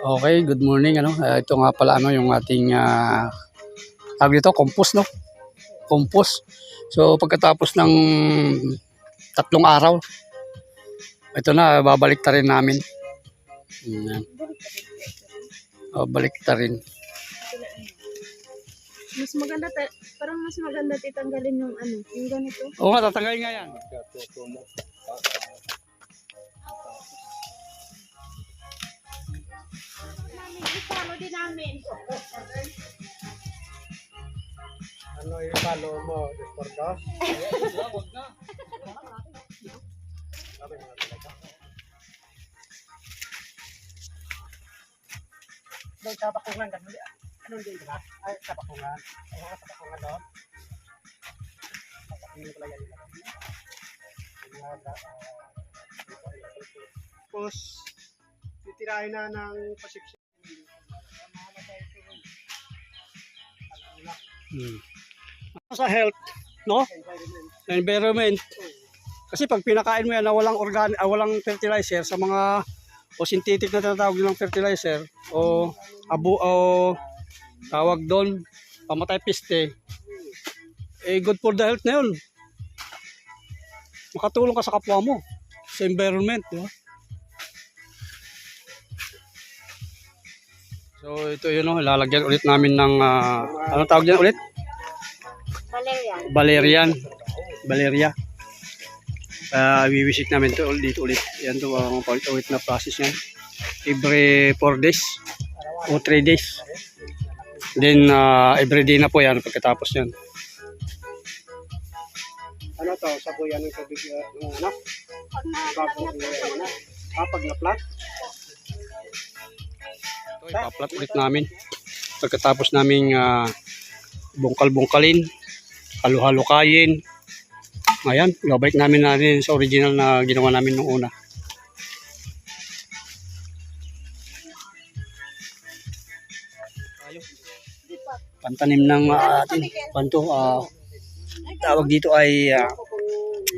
Okay, good morning. Ano, Ah, ito nga pala ano yung ating uh, tawag dito, compost, no? Compost. So pagkatapos ng tatlong araw, ito na babalik ta rin namin. Ayan. Babalik ta rin. Mas maganda, ta- parang mas maganda titanggalin yung ano, yung ganito. Oo tatanggalin nga yan. I-follow din namin. Ano yung follow mo? Discordo? Doon sa pakungan ka. Ano din ba? Ay, sa pakungan. Oo, sa pakungan doon. Sa pala yan. Yung, Tapos, titirahin na ng pasipsip. Hmm. Sa health, no? Environment. Kasi pag pinakain mo yan na walang organ, ah, walang fertilizer sa mga o synthetic na tinatawag ng fertilizer o abo o tawag doon pamatay piste eh good for the health na yun makatulong ka sa kapwa mo sa environment di ba? So ito yun o lalagyan ulit namin ng ah, ano tawag dyan ulit Valerian. Valerian. Valeria. Uh, visit namin to dito ulit. Yan to ang paulit-ulit na process yan. Every 4 days o 3 days. Then uh, every day na po yan pagkatapos yan. Ano to? Sabuyan ng tubig uh, ng ano? Pag na, Bago pag na, yung? Ah, pag na-flat? Ito, ipaplat ulit namin. Pagkatapos naming uh, bungkal-bungkalin, halu-halukayin. Ayan, babalik namin natin sa original na ginawa namin nung una. Pantanim ng uh, atin, panto, ah, tawag dito ay ah,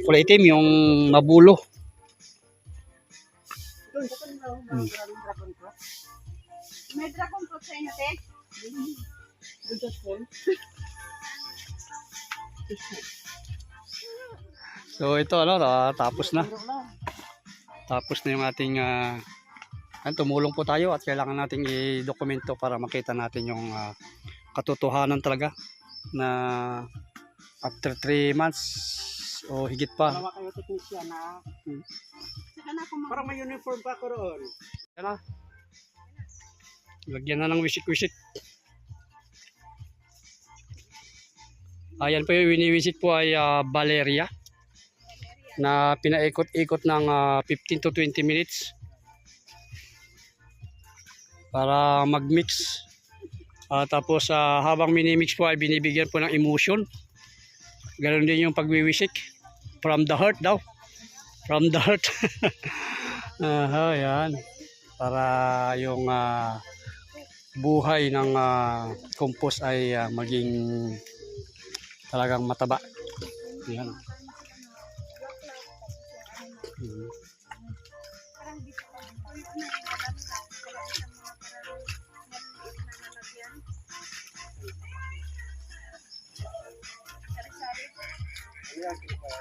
kulay itim, yung mabulo. Hmm. May dragon fruit sa inyo, te? So ito ano, ah, tapos na. Tapos na yung ating ah, yan, tumulong po tayo at kailangan nating i-dokumento para makita natin yung ah, katotohanan talaga na after 3 months o higit pa. Dalawa kayo technician na. Mag- Parang may uniform pa ako roon. Yan na. Lagyan na ng wisik-wisik. Ayan po yung wini-visit po ay ah, Valeria na pinaikot-ikot ng ah, 15 to 20 minutes para mag-mix. Ah, tapos ah, habang minimix po ay binibigyan po ng emotion. Ganon din yung pagwiwisik. From the heart daw. From the heart. Aha, yan. Para yung ah, buhay ng ah, compost ay ah, maging talagang mataba. Yan. Mhm. Five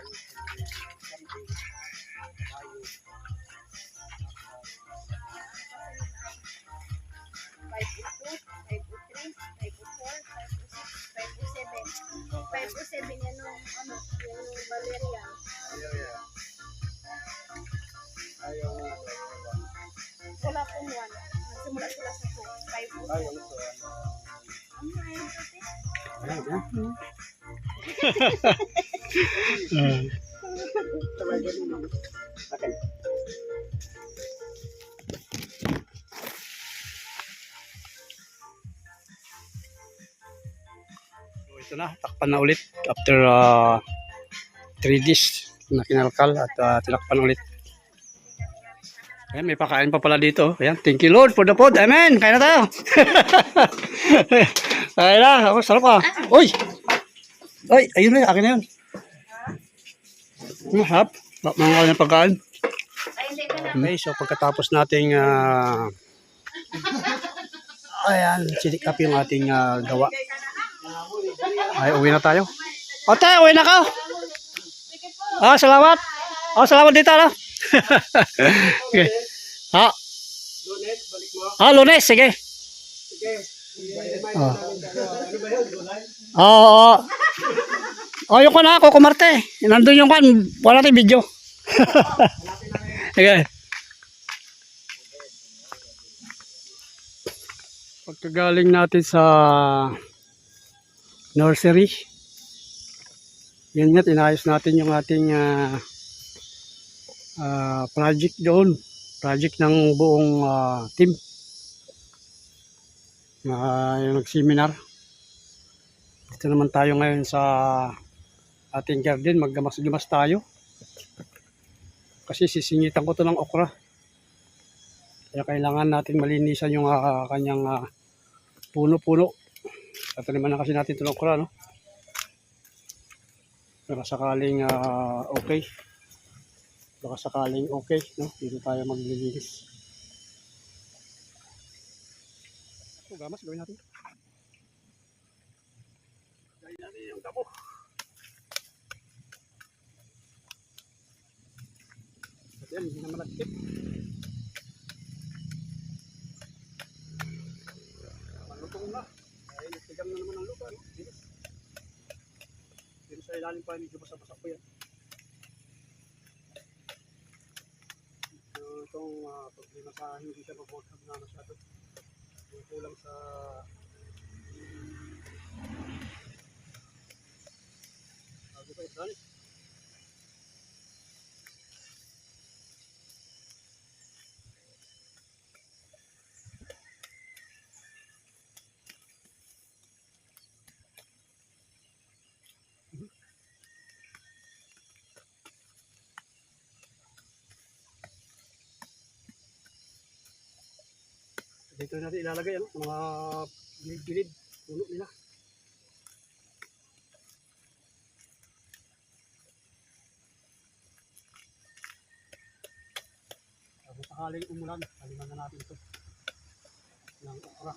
ito na, takpan na ulit after 3 days na kinalkal at uh, tinakpan ulit. Ayan, may pakain pa pala dito. Ayan, thank you Lord for the food. Amen. Kain na tayo. Kain na. Ako, sarap ka. Uy! Ay, ayun na, akin na yun. Ang harap. Mga kanyang pagkain. Ay, hindi ka na. Okay, so pagkatapos nating ah, Ayan, sinik up yung ating ah, gawa. Ay, uwi na tayo. Ote, uwi na ka. Ah, salamat. Oh, salamat dito, no? okay. Ha? Lunes, balik mo. Ah, lunes, sige. Sige. Oh. Oo. Oh, oh, yung ko na ako, kumarte. Nandun yung kan, wala tayong video. Sige. Pagkagaling natin sa nursery, yun nga, inayos natin yung ating ah, ah, project doon. Project ng buong ah, team. Na yung nag-seminar. Dito naman tayo ngayon sa ating garden. Maggamas-gamas tayo. Kasi sisingitan ko to ng okra. Kaya kailangan natin malinisan yung ah, kanyang ah, puno-puno. Tataniman na kasi natin ito ng okra, no? Baka sakaling ah, okay. Baka sakaling okay, no? Dito tayo maglilinis. Ito, gamas, gawin natin. Gawin natin yung damo. Yan, hindi naman nagtip. Malutong na. Ay, nagtigam na naman ang lupa. No? Dito. Dito sa ilalim pa, medyo basa-basa po yan. So, itong uh, problema sa hindi siya mag-work na masyado. Yung kulang sa bago pa ito. Dito natin ilalagay ano, mga gilid-gilid, puno nila. Kung sakaling umulan, taliman na natin ito ng okra.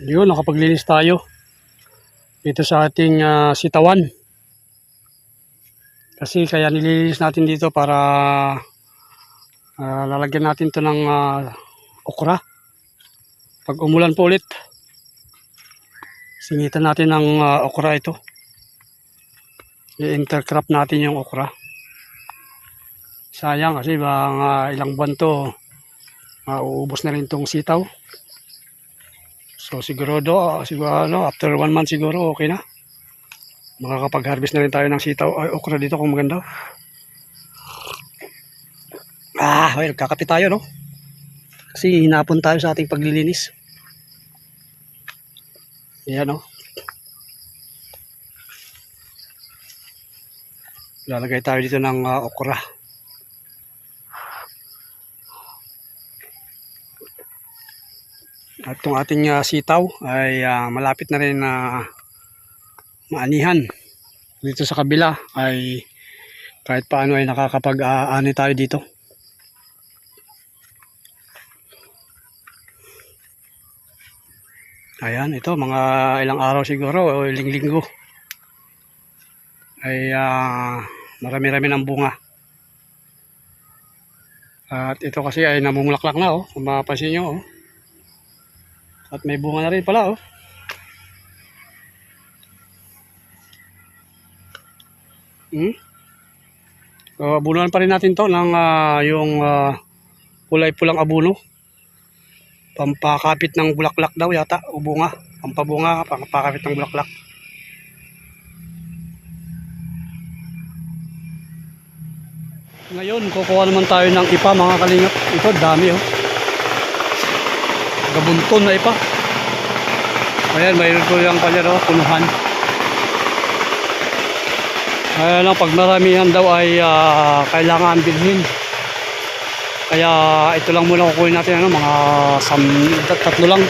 Yun, nakapaglinis tayo. Dito sa ating ah, sitawan. Kasi kaya nililinis natin dito para ah, lalagyan natin to ng ah, okra. Pag umulan po ulit, singitan natin ng ah, okra ito. I-intercrop natin yung okra. Sayang kasi bang ah, ilang buwan to, mauubos na rin tong sitaw. So sigurado, siguro ano, after one month siguro okay na. Makakapag-harvest na rin tayo ng sitaw. Ay, okra dito kung maganda. Ah, well, kakape tayo, no? Kasi hinapon tayo sa ating paglilinis. Ayan, no? Lalagay tayo dito ng ah, okra. At itong ating ah, sitaw ay ah, malapit na rin na maanihan. Dito sa kabila ay kahit paano ay nakakapag-aani tayo dito. Ayan, ito mga ilang araw siguro o ilang linggo ay ah, marami-rami ng bunga. At ito kasi ay namumulaklak na oh, mapapansin nyo oh. At may bunga na rin pala oh. Hmm? So, abunuhan pa rin natin to ng ah, yung ah, kulay pulang abuno. Pampakapit ng bulaklak daw yata, o bunga. Pampabunga, pampakapit ng bulaklak. Ngayon, kukuha naman tayo ng ipa mga kalingap. Ito, dami oh. Gabunton na ipa. Ayan, mayroon ko yung kanya oh, punuhan. Kaya lang, pag maramihan daw ay ah, kailangan bilhin. Kaya ito lang muna kukunin natin, ano, mga sam, tat- tatlo lang.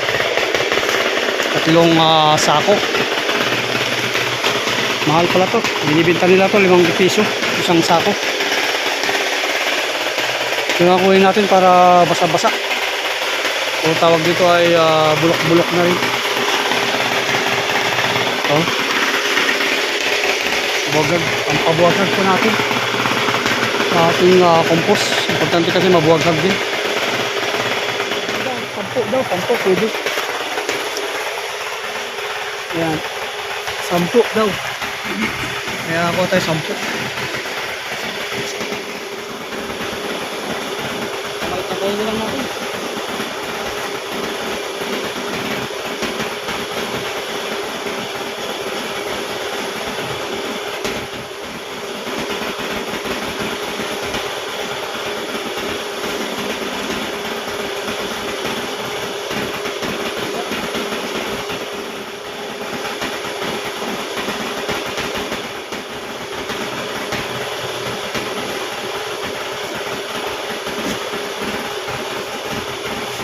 Tatlong ah, sako. Mahal pala to. Binibinta nila to, limang piso. Isang sako. Ito na kunin natin para basa-basa. O tawag dito ay ah, bulok-bulok na rin. Oh. Buwagag. Ang pabuwagag po natin. Sa ating ah, compost. Importante kasi mabuwagag din. Sampo daw, sampo pwede. Ayan. Sampo daw. Kaya ako tayo sampo. Magtabay na lang natin.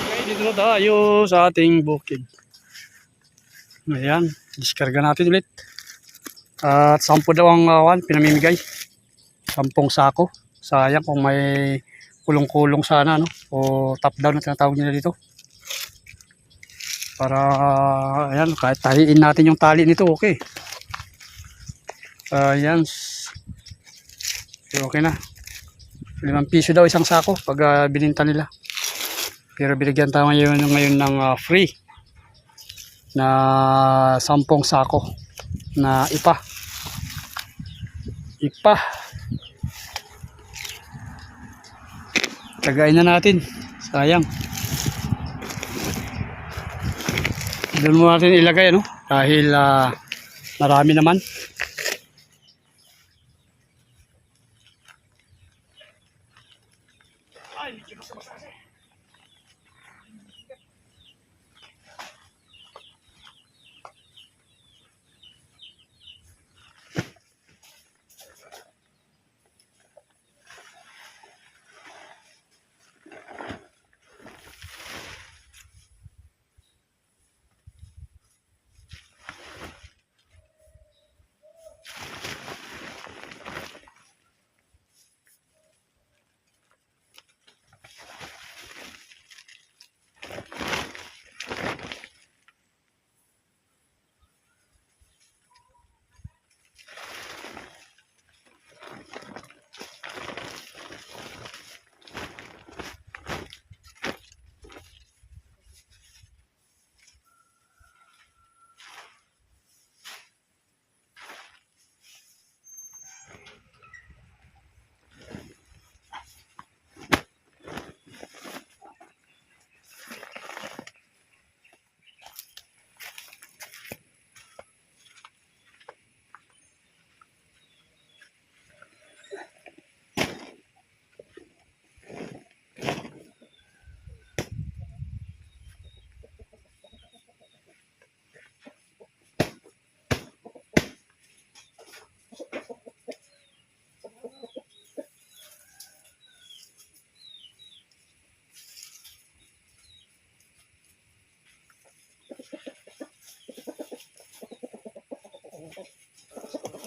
Okay, dito na tayo sa ating bukid. Ayan, diskarga natin ulit. At sampo daw ang uh, pinamimigay. Sampung sako. Sayang kung may kulong-kulong sana, no? O top down na tinatawag nila dito. Para, ayan, kahit tahiin natin yung tali nito, okay. Ayan. Okay na. Limang piso daw isang sako pag ah, bininta nila. Pero binigyan tayo ngayon, ngayon ng ah, free na sampung sako na ipa. Ipa. Tagayin na natin. Sayang. Doon mo natin ilagay ano dahil ah, marami naman.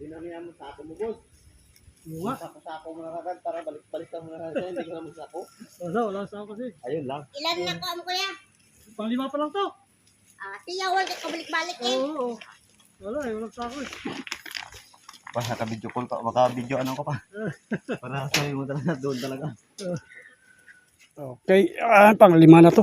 Niya mo sako mo, boss. Nga. Sako-sako mo na kagad para balik-balik ka mo na kagad. Hindi ka naman sako. Wala, wala sa ako kasi. Ayun lang. Ilan na ko mo kuya? Panglima pa lang to. Ah, tiyawal ka kabalik-balik eh. Oo, oo. Wala eh, wala sa ako eh. Pa, naka-video call pa. Maka-video ano ko pa. Para sabi mo talaga, doon talaga. Okay, ah, panglima na to.